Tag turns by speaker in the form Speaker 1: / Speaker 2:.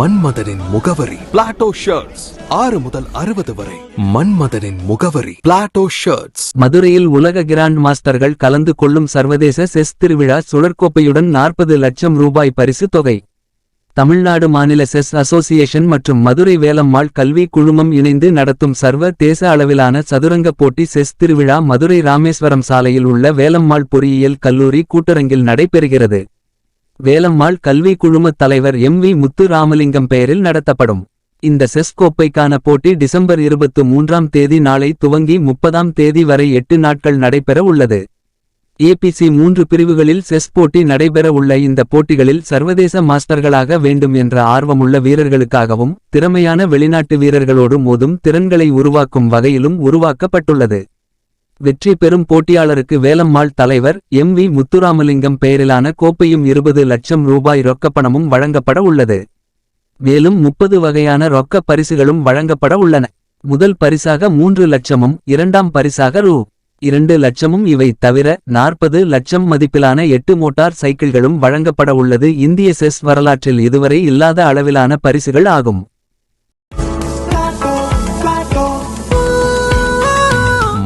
Speaker 1: மன்மதனின் முகவரி. Plato shirts ஆறு முதல் அறுபது வரை. மன்மதனின் முகவரி. பிளாட்டோ ஷர்ட்ஸ்
Speaker 2: மதுரையில் உலக கிராண்ட் மாஸ்டர்கள் கலந்து கொள்ளும் சர்வதேச செஸ் திருவிழா சுழற்கோப்பையுடன் நாற்பது லட்சம் ரூபாய் பரிசு தொகை. தமிழ்நாடு மாநில செஸ் அசோசியேஷன் மற்றும் மதுரை வேலம்மாள் கல்வி குழுமம் இணைந்து நடத்தும் சர்வ தேச அளவிலான சதுரங்க போட்டி செஸ் திருவிழா மதுரை ராமேஸ்வரம் சாலையில் உள்ள வேலம்மாள் பொறியியல் கல்லூரி கூட்டரங்கில் நடைபெறுகிறது. வேலம்மாள் கல்வி குழும தலைவர் எம் வி முத்து ராமலிங்கம் பெயரில் நடத்தப்படும். இந்த செஸ் கோப்பைக்கான போட்டி டிசம்பர் இருபத்து மூன்றாம் தேதி நாளை துவங்கி முப்பதாம் தேதி வரை எட்டு நாட்கள் நடைபெற உள்ளது. ஏபிசி மூன்று பிரிவுகளில் செஸ் போட்டி நடைபெற உள்ள இந்த போட்டிகளில் சர்வதேச மாஸ்டர்களாக வேண்டும் என்ற ஆர்வமுள்ள வீரர்களுக்காகவும் திறமையான வெளிநாட்டு வீரர்களோடு மோதும் திறன்களை உருவாக்கும் வகையிலும் உருவாக்கப்பட்டுள்ளது. வெற்றி பெறும் போட்டியாளருக்கு வேலம்மாள் தலைவர் எம் வி முத்துராமலிங்கம் பெயரிலான கோப்பையும் இருபது லட்சம் ரூபாய் ரொக்கப்பணமும் வழங்கப்பட உள்ளது. மேலும் முப்பது வகையான ரொக்க பரிசுகளும் வழங்கப்பட உள்ளன. முதல் பரிசாக மூன்று லட்சமும் இரண்டாம் பரிசாக ரூ. இரண்டு லட்சமும் இவை தவிர நாற்பது லட்சம் மதிப்பிலான எட்டு மோட்டார் சைக்கிள்களும் வழங்கப்பட உள்ளது. இந்திய செஸ் வரலாற்றில் இதுவரை இல்லாத அளவிலான பரிசுகள் ஆகும்.